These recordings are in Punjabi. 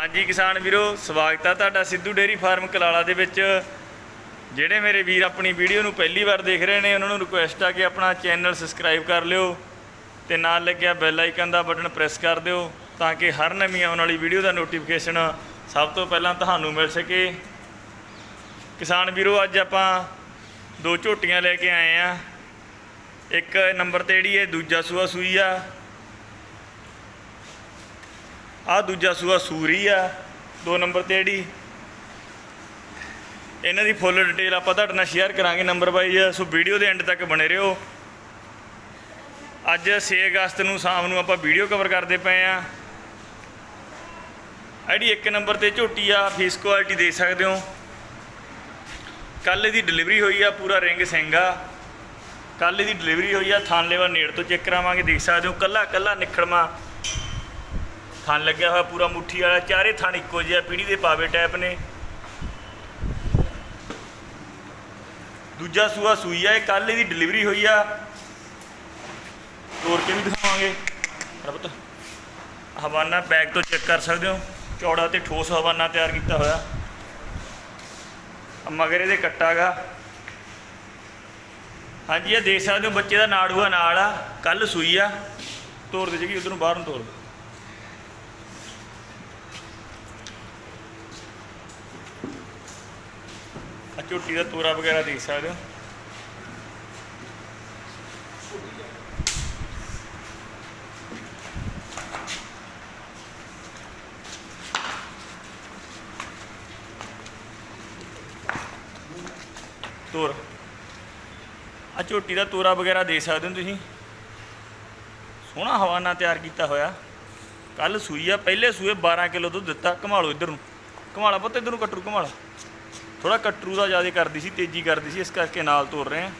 ਹਾਂਜੀ ਕਿਸਾਨ ਵੀਰੋ, ਸਵਾਗਤ ਹੈ ਤੁਹਾਡਾ ਸਿੱਧੂ ਡੇਰੀ ਫਾਰਮ ਕਲਾਲਾ ਦੇ ਵਿੱਚ। ਜਿਹੜੇ ਮੇਰੇ ਵੀਰ ਆਪਣੀ ਵੀਡੀਓ ਨੂੰ ਪਹਿਲੀ ਵਾਰ ਦੇਖ ਰਹੇ ਨੇ, ਉਹਨਾਂ ਨੂੰ ਰਿਕੁਐਸਟ ਆ ਕਿ ਆਪਣਾ ਚੈਨਲ ਸਬਸਕ੍ਰਾਈਬ ਕਰ ਲਿਓ ਤੇ ਨਾਲ ਲੱਗਿਆ ਬੈਲ ਆਈਕਨ ਦਾ ਬਟਨ ਪ੍ਰੈਸ ਕਰ ਦਿਓ ਤਾਂ ਕਿ ਹਰ ਨਵੀਂ ਆਉਣ ਵਾਲੀ ਵੀਡੀਓ ਦਾ ਨੋਟੀਫਿਕੇਸ਼ਨ ਸਭ ਤੋਂ ਪਹਿਲਾਂ ਤੁਹਾਨੂੰ ਮਿਲ ਸਕੇ। ਕਿਸਾਨ ਵੀਰੋ, ਅੱਜ ਆਪਾਂ ਦੋ ਝੋਟੀਆਂ ਲੈ ਕੇ ਆਏ ਆ। ਇੱਕ ਨੰਬਰ ਤੇ ਜਿਹੜੀ ਇਹ ਦੂਜਾ ਸੂਆ ਸੂਈ ਆ। ਆ ਦੂਜਾ ਸੂਆ ਸੂਰੀ ਆ, ਦੋ ਨੰਬਰ ਤੇ ਜਿਹੜੀ ਇਹਨਾਂ ਦੀ ਫੁੱਲ ਡਿਟੇਲ ਆਪਾਂ ਤੁਹਾਡੇ ਨਾਲ ਸ਼ੇਅਰ ਕਰਾਂਗੇ ਨੰਬਰ ਵਾਈਜ਼ ਸੋ ਵੀਡੀਓ ਦੇ ਐਂਡ ਤੱਕ ਬਣੇ ਰਹੋ। ਅੱਜ 6 ਅਗਸਤ ਨੂੰ ਸ਼ਾਮ ਨੂੰ ਆਪਾਂ ਵੀਡੀਓ ਕਵਰ ਕਰਦੇ ਪਏ ਆ। ਜਿਹੜੀ ਇੱਕ ਨੰਬਰ ਤੇ ਝੋਟੀ ਆ ਫੇਸ ਕੁਆਲਿਟੀ ਦੇਖ ਸਕਦੇ ਹੋ। ਕੱਲ ਇਹਦੀ ਡਿਲੀਵਰੀ ਹੋਈ ਆ ਪੂਰਾ ਰਿੰਗ ਸਿੰਘ ਆ। ਕੱਲ ਇਹਦੀ ਡਿਲੀਵਰੀ ਹੋਈ ਆ ਥਾਨ ਲੈਵਾ ਨੇੜ ਤੋਂ ਚੈੱਕ ਕਰਾਵਾਂਗੇ, ਦੇਖ ਸਕਦੇ ਹੋ। ਕੱਲਾ ਕੱਲਾ ਨਿਖੜਮਾ ਥਣ ਲੱਗਿਆ ਹੋਇਆ ਪੂਰਾ ਮੁੱਠੀ ਵਾਲਾ, ਚਾਰੇ ਥਣ ਇੱਕੋ ਜਿਹਾ ਪੀੜੀ ਦੇ ਪਾਵੇ ਟੈਪ ਨੇ। ਦੂਜਾ ਸੂਆ ਸੂਈ ਆ, ਇਹ ਕੱਲ ਇਹਦੀ ਡਿਲੀਵਰੀ ਹੋਈ ਆ। ਤੋੜ ਕੇ ਵੀ ਦਿਖਾਵਾਂਗੇ। ਰਬਤ ਹਵਾਨਾ ਬੈਗ ਤੋਂ ਚੈੱਕ ਕਰ ਸਕਦੇ ਹੋ। ਚੌੜਾ ਤੇ ਠੋਸ ਹਵਾਨਾ ਤਿਆਰ ਕੀਤਾ ਹੋਇਆ। ਮਗਰ ਇਹਦੇ ਕੱਟਾ ਗਾ। ਹਾਂਜੀ, ਇਹ ਦੇਖ ਸਕਦੇ ਹੋ, ਬੱਚੇ ਦਾ ਨਾੜੂਆ ਨਾਲ ਆ। ਕੱਲ ਸੂਈ ਆ। ਤੋੜ ਦੇ ਜੀ ਉਧਰ ਨੂੰ ਬਾਹਰ ਨੂੰ ਤੋੜ ਝੋਟੀ ਦਾ ਤੋਰਾ ਵਗੈਰਾ ਦੇਖ ਸਕਦੇ ਹੋ। ਤੋਰ। ਆ ਝੋਟੀ ਦਾ ਤੋਰਾ ਵਗੈਰਾ ਦੇਖ ਸਕਦੇ ਹੋ ਤੁਸੀਂ। ਸੋਹਣਾ ਹਵਾਨਾ ਤਿਆਰ ਕੀਤਾ ਹੋਇਆ। ਕੱਲ ਸੂਈ ਆ, ਪਹਿਲੇ ਸੂਏ 12 ਕਿਲੋ ਦੁੱਧ ਦਿੱਤਾ ਘਮਾਲੋ ਇੱਧਰ ਨੂੰ। ਘਮਾਲਾ ਪੁੱਤ, ਇੱਧਰ ਨੂੰ ਕੱਟੂ ਘਮਾਲਾ। ਥੋੜਾ ਕਟਰੂ ਦਾ ਜ਼ਿਆਦਾ ਕਰਦੀ ਸੀ, ਤੇਜ਼ੀ ਕਰਦੀ ਸੀ, ਇਸ ਕਰਕੇ ਨਾਲ ਤੋੜ ਰਹੇ ਆ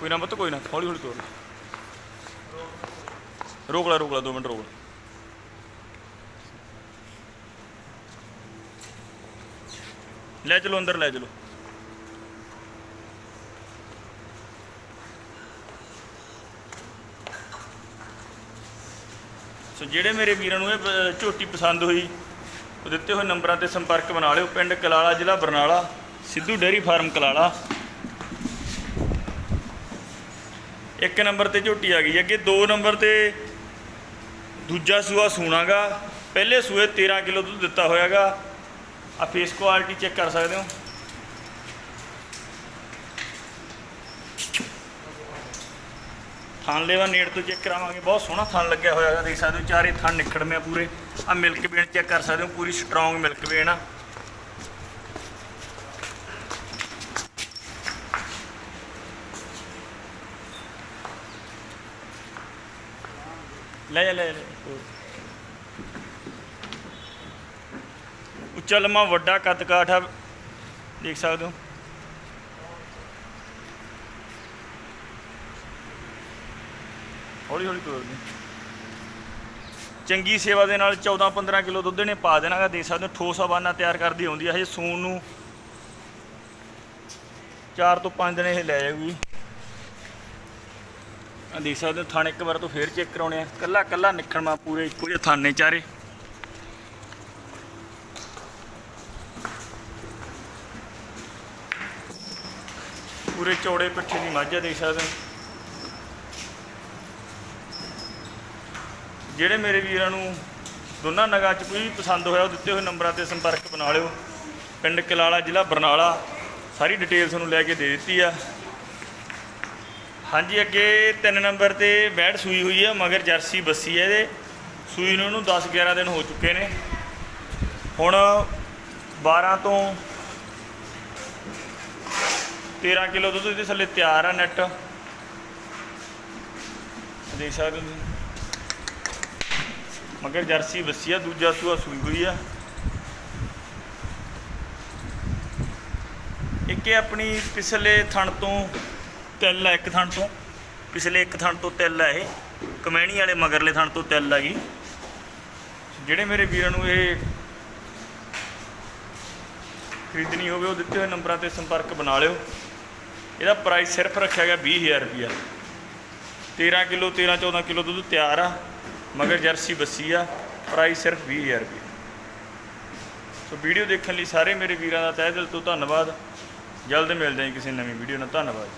ਕੋਈ ਨਾ ਪੁੱਤ, ਕੋਈ ਨਾ, ਹੌਲੀ ਹੌਲੀ ਤੋੜ ਲੈ। ਰੋਕ ਲੈ ਰੋਕ ਲੈ 2 ਮਿੰਟ ਰੋਕ ਲੈ। ਲੈ ਚਲੋ, ਅੰਦਰ ਲੈ ਚਲੋ। ਸੋ ਜਿਹੜੇ ਮੇਰੇ ਵੀਰਾਂ ਨੂੰ ਇਹ ਝੋਟੀ ਪਸੰਦ ਹੋਈ ਉਹ ਦਿੱਤੇ ਹੋਏ ਨੰਬਰਾਂ ਤੇ ਸੰਪਰਕ ਬਣਾ ਲਿਓ। ਪਿੰਡ ਕਲਾਲਾ, ਜ਼ਿਲ੍ਹਾ ਬਰਨਾਲਾ, ਸਿੱਧੂ ਡੇਅਰੀ ਫਾਰਮ ਕਲਾਲਾ। ਇੱਕ ਨੰਬਰ ਤੇ ਝੋਟੀ ਆ ਗਈ ਅੱਗੇ, ਦੋ ਨੰਬਰ ਤੇ ਦੂਜਾ ਸੂਆ ਸੂਣਾਗਾ। ਪਹਿਲੇ ਸੂਏ 13 ਕਿਲੋ ਦੁੱਧ ਦਿੱਤਾ ਹੋਇਆਗਾ। ਆ ਫੇਸ ਕੁਆਲਿਟੀ ਚੈੱਕ ਕਰ ਸਕਦੇ ਹੋ। ਥਣ ਲੈਵਾ ਨੇੜ ਤੋਂ ਚੈੱਕ ਕਰਾਵਾਂਗੇ। ਬਹੁਤ ਸੋਹਣਾ ਥਣ ਲੱਗਿਆ ਹੋਇਆ ਹੈਗਾ, ਦੇਖ ਸਕਦੇ ਹੋ, ਚਾਰੇ ਥਣ ਨਿਖੜਵੇਂ ਪੂਰੇ। ਆ ਮਿਲਕ ਵੇਨ ਚੈੱਕ ਕਰ ਸਕਦੇ ਹੋ, ਪੂਰੀ ਸਟਰੋਂਗ ਮਿਲਕ ਵੇਨ ਆ। ਲੈ ਜਾ, ਲੈ ਉੱਚਾ ਲੰਮਾ ਵੱਡਾ ਕੱਦ ਕਾਠ ਆ। ਦੇਖ ਸਕਦੇ ਹੋ। ਹੌਲੀ ਹੌਲੀ ਤੋੜ ਚੰਗੀ ਸੇਵਾ ਦੇ ਨਾਲ 14 15 ਕਿਲੋ ਦੁੱਧ ਨੇ ਪਾ ਦੇਣਾਗਾ ਦੇ ਸਕਦੇ ਹੋ। ਠੋਸ ਹਵਾਨਾ ਤਿਆਰ ਕਰਦੀ ਆਉਂਦੀ ਆ, ਹਜੇ ਸੂਣ ਨੂੰ 4 ਤੋਂ 5 ਦਿਨ ਇਹ ਲੈ ਜਾਊਗੀ। ਆ ਦੇਖ ਸਕਦੇ ਹੋ, ਥਣ ਇੱਕ ਵਾਰ ਤੋਂ ਫੇਰ ਚੈੱਕ ਕਰਾਉਣੇ ਆ। ਕੱਲਾ ਕੱਲਾ ਨਿਖਣਮਾ ਪੂਰੇ, ਇੱਕੋ ਜਿਹੇ ਥਾਨੇ ਚਾਰੇ। ਪੂਰੇ ਚੌੜੇ ਪਿੱਠੇ ਦੀ ਮਾਝਾ ਦੇਖ ਸਕਦੇ ਹੋ। ਜਿਹੜੇ ਮੇਰੇ ਵੀਰਾਂ ਨੂੰ ਦੋਨਾਂ ਨਗਾਂ 'ਚ ਕੋਈ ਵੀ ਪਸੰਦ ਹੋਇਆ, ਉਹ ਦਿੱਤੇ ਹੋਏ ਨੰਬਰਾਂ ਤੇ ਸੰਪਰਕ ਬਣਾ ਲਿਓ। ਪਿੰਡ ਕਲਾਲਾ, ਜ਼ਿਲ੍ਹਾ ਬਰਨਾਲਾ, ਸਾਰੀ ਡਿਟੇਲ ਤੁਹਾਨੂੰ ਲੈ ਕੇ ਦੇ ਦਿੱਤੀ ਆ। ਹਾਂਜੀ, ਅੱਗੇ ਤਿੰਨ ਨੰਬਰ ਤੇ ਬੈੜ ਸੂਈ ਹੋਈ ਆ, ਮਗਰ ਜਰਸੀ ਬੱਸੀ ਹੈ ਇਹਦੇ। ਸੂਈ ਨੂੰ ਇਹਨੂੰ 10 11 ਦਿਨ ਹੋ ਚੁੱਕੇ ਨੇ। ਹੁਣ 12 ਤੋਂ 13 ਕਿਲੋ ਦੁੱਧ ਇਹਦੇ ਥੱਲੇ ਤਿਆਰ ਆ ਨੈਟ। ਦੇਖ ਸਕਦੇ ਹੋ ਤੁਸੀਂ। ਮਗਰ ਜਰਸੀ ਬੱਸੀ ਆ, ਦੂਜਾ ਸੂਆ ਸੂਈ ਹੋਈ ਆ। ਇੱਕ ਇਹ ਆਪਣੀ ਪਿਛਲੇ ਥਣ ਤੋਂ ਤਿਲ ਆ, ਇੱਕ ਥਣ ਤੋਂ। ਪਿਛਲੇ ਇੱਕ ਥਣ ਤੋਂ ਤਿਲ ਆ ਇਹ। ਕਮੈਣੀ ਵਾਲੇ ਮਗਰਲੇ ਥਣ ਤੋਂ ਤਿਲ ਆ ਗਈ ਜਿਹੜੇ ਮੇਰੇ ਵੀਰਾਂ ਨੂੰ ਇਹ ਖਰੀਦਣੀ ਹੋਵੇ, ਉਹ ਦਿੱਤੇ ਹੋਏ ਨੰਬਰਾਂ ਤੇ ਸੰਪਰਕ ਬਣਾ ਲਿਓ। ਇਹਦਾ ਪ੍ਰਾਈਸ ਸਿਰਫ ਰੱਖਿਆ ਗਿਆ 20000 ਰੁਪਿਆ 13 ਕਿਲੋ 13 14 ਕਿਲੋ ਦੁੱਧ ਤਿਆਰ ਆ। ਮਗਰ ਜਰਸੀ ਬੱਸੀ ਆ ਪ੍ਰਾਈਸ ਸਿਰਫ 20000 ਰੁਪਏ। ਸੋ ਵੀਡੀਓ ਦੇਖਣ ਲਈ ਸਾਰੇ ਮੇਰੇ ਵੀਰਾਂ ਦਾ ਤਹਿ ਦਿਲ ਤੋਂ ਧੰਨਵਾਦ। ਜਲਦ ਮਿਲਦੇ ਹਾਂ ਕਿਸੇ ਨਵੀਂ ਵੀਡੀਓ ਨਾਲ। ਧੰਨਵਾਦ